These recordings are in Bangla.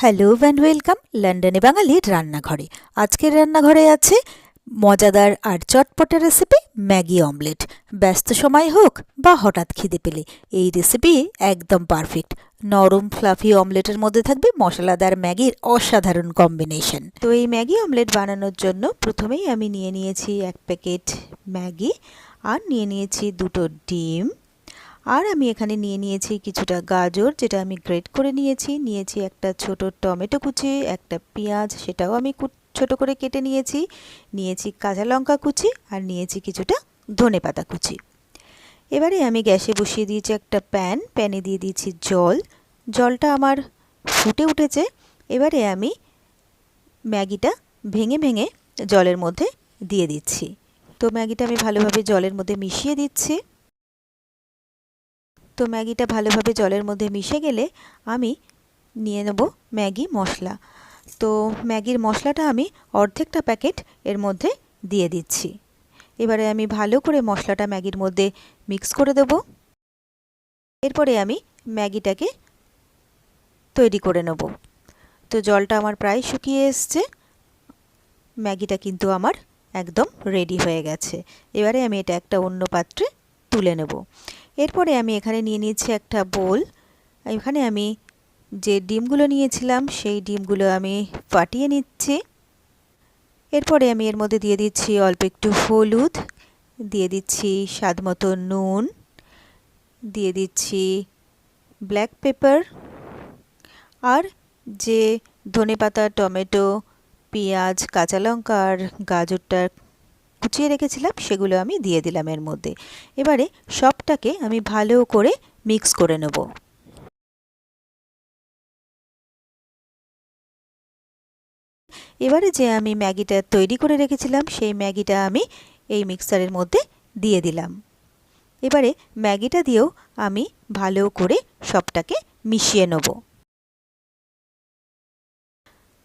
হ্যালো অ্যান্ড ওয়েলকাম লন্ডনে বাঙালির রান্নাঘরে। আজকের রান্নাঘরে আছে মজাদার আর চটপটে রেসিপি ম্যাগি অমলেট ব্যস্ত সময় হোক বা হঠাৎ খিদে পেলে, এই রেসিপি একদম পারফেক্ট নরম ফ্লাফি অমলেটের মধ্যে থাকবে মশলাদার ম্যাগির অসাধারণ কম্বিনেশন তো এই ম্যাগি অমলেট বানানোর জন্য প্রথমেই আমি নিয়ে নিয়েছি এক প্যাকেট ম্যাগি, আর নিয়ে নিয়েছি দুটো ডিম আর আমি এখানে নিয়ে নিয়েছি কিছুটা গাজর, যেটা আমি গ্রেট করে নিয়েছি। নিয়েছি একটা ছোট টমেটো কুচি, একটা পেঁয়াজ, সেটাও আমি ছোট করে কেটে নিয়েছি। নিয়েছি কাঁচা লঙ্কা কুচি আর নিয়েছি কিছুটা ধনে পাতা কুচি। এবারে আমি গ্যাসে বসিয়ে দিয়েছি একটা প্যান। প্যানে দিয়ে দিয়েছি জল। জলটা আমার ফুটে উঠেছে। এবারে আমি ম্যাগিটা ভেঙে ভেঙে জলের মধ্যে দিয়ে দিচ্ছি। তো ম্যাগিটা আমি ভালোভাবে জলের মধ্যে মিশিয়ে দিচ্ছি। তো ম্যাগিটা ভালোভাবে জলের মধ্যে মিশে গেলে আমি নিয়ে নেব ম্যাগি মশলা। তো ম্যাগির মশলাটা আমি অর্ধেকটা প্যাকেট এর মধ্যে দিয়ে দিচ্ছি। এবারে আমি ভালো করে মশলাটা ম্যাগির মধ্যে মিক্স করে দেব। এরপরে আমি ম্যাগিটাকে তৈরি করে নেব। তো জলটা আমার প্রায় শুকিয়ে এসছে। ম্যাগিটা কিন্তু আমার একদম রেডি হয়ে গেছে। এবারে আমি এটা একটা অন্য পাত্রে তুলে নেব। এরপরে আমি এখানে নিয়ে নিয়েছি একটা বোল। এখানে আমি যে ডিমগুলো নিয়েছিলাম, সেই ডিমগুলো আমি ফাটিয়ে নিচ্ছি। এরপরে আমি এর মধ্যে দিয়ে দিচ্ছি অল্প একটু হলুদ, দিয়ে দিচ্ছি স্বাদ মতো নুন, দিয়ে দিচ্ছি ব্ল্যাক পেপার আর যে ধনে পাতা টমেটো, পেঁয়াজ, কাঁচা লঙ্কা আর গাজরটা কুচিয়ে রেখেছিলাম, সেগুলো আমি দিয়ে দিলাম এর মধ্যে। এবারে সবটাকে আমি ভালো করে মিক্স করে নেব। এবারে যে আমি ম্যাগিটা তৈরি করে রেখেছিলাম, সেই ম্যাগিটা আমি এই মিক্সারের মধ্যে দিয়ে দিলাম। এবারে ম্যাগিটা দিয়েও আমি ভালো করে সবটাকে মিশিয়ে নেব।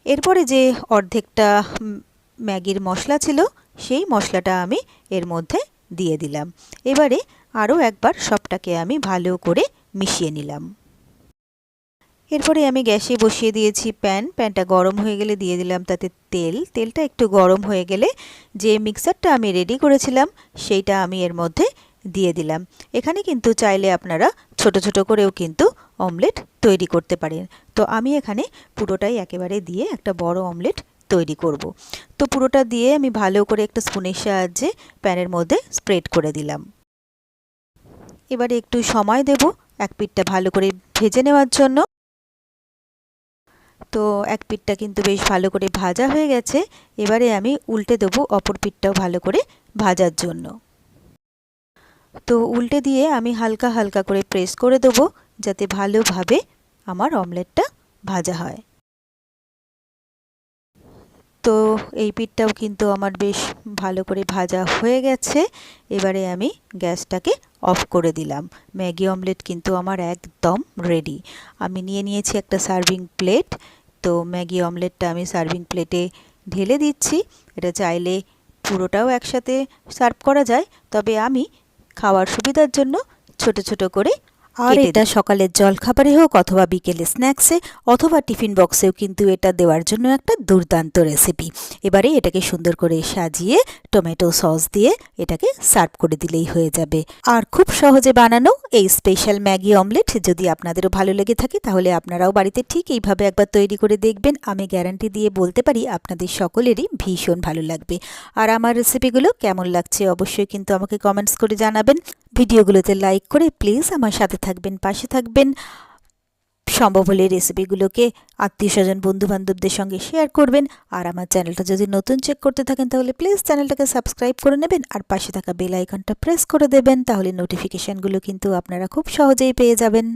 এরপরে যে অর্ধেকটা ম্যাগির মশলা ছিল, সেই মশলাটা আমি এর মধ্যে দিয়ে দিলাম। এবারে আরও একবার সবটাকে আমি ভালো করে মিশিয়ে নিলাম। এরপরে আমি গ্যাসে বসিয়ে দিয়েছি প্যান। প্যানটা গরম হয়ে গেলে দিয়ে দিলাম তাতে তেল। তেলটা একটু গরম হয়ে গেলে যে মিক্সারটা আমি রেডি করেছিলাম, সেইটা আমি এর মধ্যে দিয়ে দিলাম। এখানে কিন্তু চাইলে আপনারা ছোট ছোট করেও কিন্তু অমলেট তৈরি করতে পারেন। তো আমি এখানে পুরোটাই একেবারে দিয়ে একটা বড় অমলেট তৈরি করব। তো পুরোটা দিয়ে আমি ভালো করে একটা স্পুনের সাহায্যে প্যানের মধ্যে স্প্রেড করে দিলাম। এবারে একটু সময় দেব এক পিঠটা ভালো করে ভেজে নেওয়ার জন্য। তো এক পিঠটা কিন্তু বেশ ভালো করে ভাজা হয়ে গেছে। এবারে আমি উল্টে দেবো অপর পিঠটাও ভালো করে ভাজার জন্য। তো উল্টে দিয়ে আমি হালকা হালকা করে প্রেস করে দেবো যাতে ভালোভাবে আমার অমলেটটা ভাজা হয়। তো এই পিঠটাও কিন্তু আমার বেশ ভালো করে ভাজা হয়ে গেছে। এবারে আমি গ্যাসটাকে অফ করে দিলাম। ম্যাগি অমলেট কিন্তু আমার একদম রেডি আমি নিয়ে নিয়েছি একটা সার্ভিং প্লেট তো ম্যাগি অমলেটটা আমি সার্ভিং প্লেটে ঢেলে দিচ্ছি। এটা চাইলে পুরোটাও একসাথে সার্ভ করা যায়। তবে আমি খাওয়ার সুবিধার জন্য ছোট ছোট করে আর এটা সকালের জলখাবারে হোক অথবা বিকেলে স্ন্যাক্সে অথবা টিফিন বক্সেও কিন্তু এটা দেওয়ার জন্য একটা দুর্দান্ত রেসিপি এবারে এটাকে সুন্দর করে সাজিয়ে টমেটো সস দিয়ে এটাকে সার্ভ করে দিলেই হয়ে যাবে। আর খুব সহজে বানানো এই স্পেশাল ম্যাগি অমলেট যদি আপনাদেরও ভালো লেগে থাকে তাহলে আপনারাও বাড়িতে ঠিক এইভাবে একবার তৈরি করে দেখবেন। আমি গ্যারান্টি দিয়ে বলতে পারি আপনাদের সকলেরই ভীষণ ভালো লাগবে। আর আমার রেসিপিগুলো কেমন লাগছে অবশ্যই কিন্তু আমাকে কমেন্টস করে জানাবেন। ভিডিওগুলোতে লাইক করে প্লিজ আমার সাথে থাকবেন, পাশে থাকবেন। সম্ভব হলে রেসিপিগুলোকে আত্মীয় স্বজন বন্ধুবান্ধবদের সঙ্গে শেয়ার করবেন। আর আমার চ্যানেলটা যদি নতুন চেক করতে থাকেন, তাহলে প্লিজ চ্যানেলটাকে সাবস্ক্রাইব করে নেবেন। আর পাশে থাকা বেল আইকনটা প্রেস করে দেবেন, তাহলে নোটিফিকেশানগুলো কিন্তু আপনারা খুব সহজেই পেয়ে যাবেন।